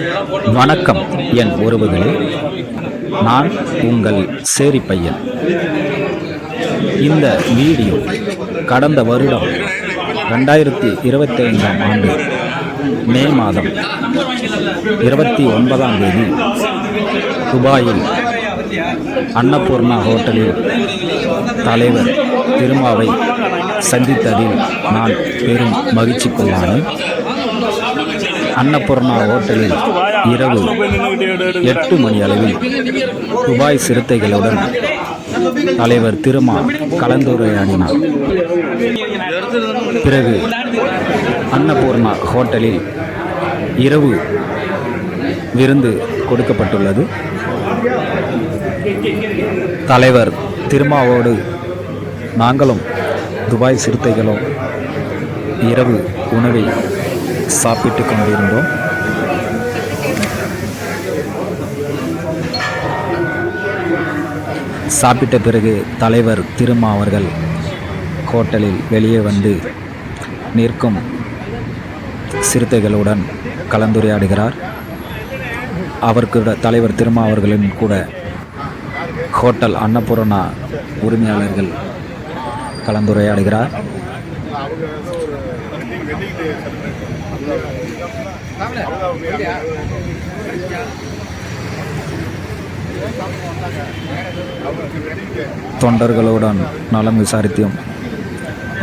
வணக்கம் என் உறவுகளே. நான் உங்கள் சேரி பையன். இந்த வீடியோ கடந்த வருடம் ரெண்டாயிரத்தி இருபத்தி ஐந்தாம் ஆண்டு மே மாதம் இருபத்தி ஒன்பதாம் தேதி துபாயில் அன்னபூர்ணா ஹோட்டலில் தலைவர் திருமாவை சந்தித்ததில் நான் பெரும் மகிழ்ச்சிக்குள்ளானேன் அன்னபூர்ணா ஹோட்டலில் இரவு எட்டு மணி அளவில் துபாய் சிறுத்தைகளுடன் தலைவர் திருமா கலந்துரையாடினார். பிறகு அன்னபூர்ணா ஹோட்டலில் இரவு விருந்து கொடுக்கப்பட்டுள்ளது. தலைவர் திருமாவோடு நாங்களும் துபாய் சிறுத்தைகளும் இரவு உணவை சாப்பிட்டு கொண்டிருந்தோம். சாப்பிட்ட பிறகு தலைவர் திருமா அவர்கள் ஹோட்டலில் வெளியே வந்து நிற்கும் சிறுத்தைகளுடன் கலந்துரையாடுகிறார். அவருக்கு தலைவர் திருமா அவர்களின் கூட ஹோட்டல் அன்னபூர்ணா உரிமையாளர்கள் கலந்துரையாடுகிறார். தொண்டர்களுடன் நலம் விசாரித்தும்.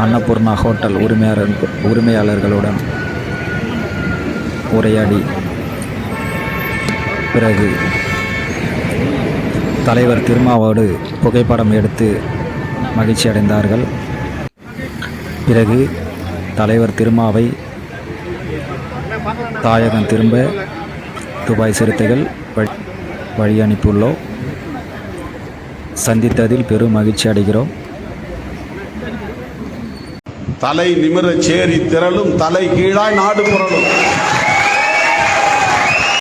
அன்னபூர்ணா ஹோட்டல் உரிமையாளர் உரிமையாளர்களுடன் உரையாடி. பிறகு தலைவர் திருமாவோடு புகைப்படம் எடுத்து மகிழ்ச்சி அடைந்தார்கள் பிறகு தலைவர் திருமாவை தாயகம் திரும்ப துபாய் சிறுத்தைகள் வழி வழி அனுப்பியுள்ளோம். சந்தித்ததில் பெரும் மகிழ்ச்சி அடைகிறோம். தலை நிமிர சேரி திரளும் தலை கீழாய் நாடு புரளும்.